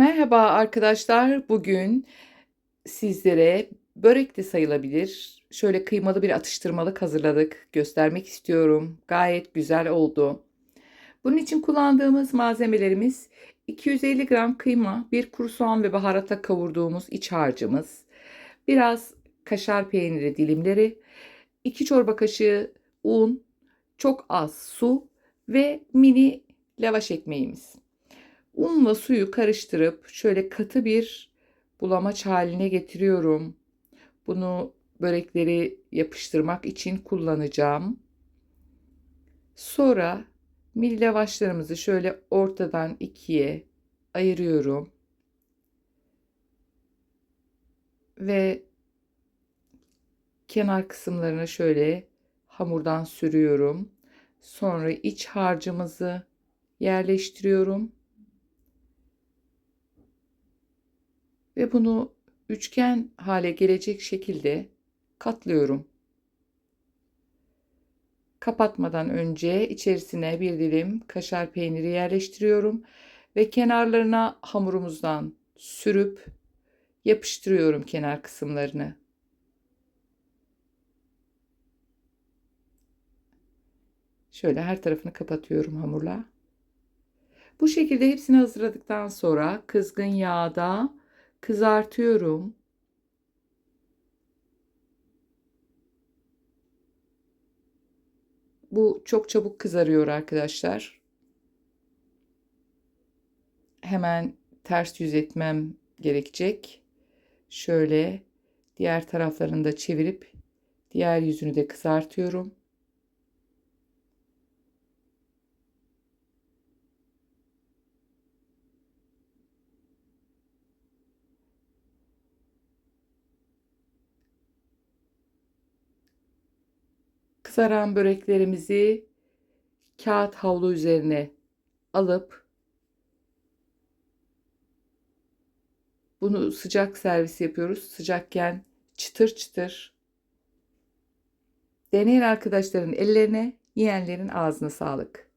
Merhaba arkadaşlar. Bugün sizlere börek de sayılabilir. Şöyle kıymalı bir atıştırmalık hazırladık. Göstermek istiyorum. Gayet güzel oldu. Bunun için kullandığımız malzemelerimiz 250 gram kıyma, bir kuru soğan ve baharatla kavurduğumuz iç harcımız, biraz kaşar peyniri dilimleri, 2 çorba kaşığı un, çok az su ve mini lavaş ekmeğimiz. Unla suyu karıştırıp şöyle katı bir bulamaç haline getiriyorum. Bunu börekleri yapıştırmak için kullanacağım. Sonra mil lavaşlarımızı şöyle ortadan ikiye ayırıyorum. Ve kenar kısımlarını şöyle hamurdan sürüyorum. Sonra iç harcımızı yerleştiriyorum. Ve bunu üçgen hale gelecek şekilde katlıyorum. Kapatmadan önce içerisine bir dilim kaşar peyniri yerleştiriyorum ve kenarlarına hamurumuzdan sürüp yapıştırıyorum kenar kısımlarını. Şöyle her tarafını kapatıyorum hamurla. Bu şekilde hepsini hazırladıktan sonra kızgın yağda kızartıyorum. Bu çok çabuk kızarıyor arkadaşlar. Hemen ters yüz etmem gerekecek. Şöyle diğer taraflarını da çevirip diğer yüzünü de kızartıyorum. Kızaran böreklerimizi kağıt havlu üzerine alıp bunu sıcak servis yapıyoruz. Sıcakken çıtır çıtır. Deneyen arkadaşların ellerine, yiyenlerin ağzına sağlık.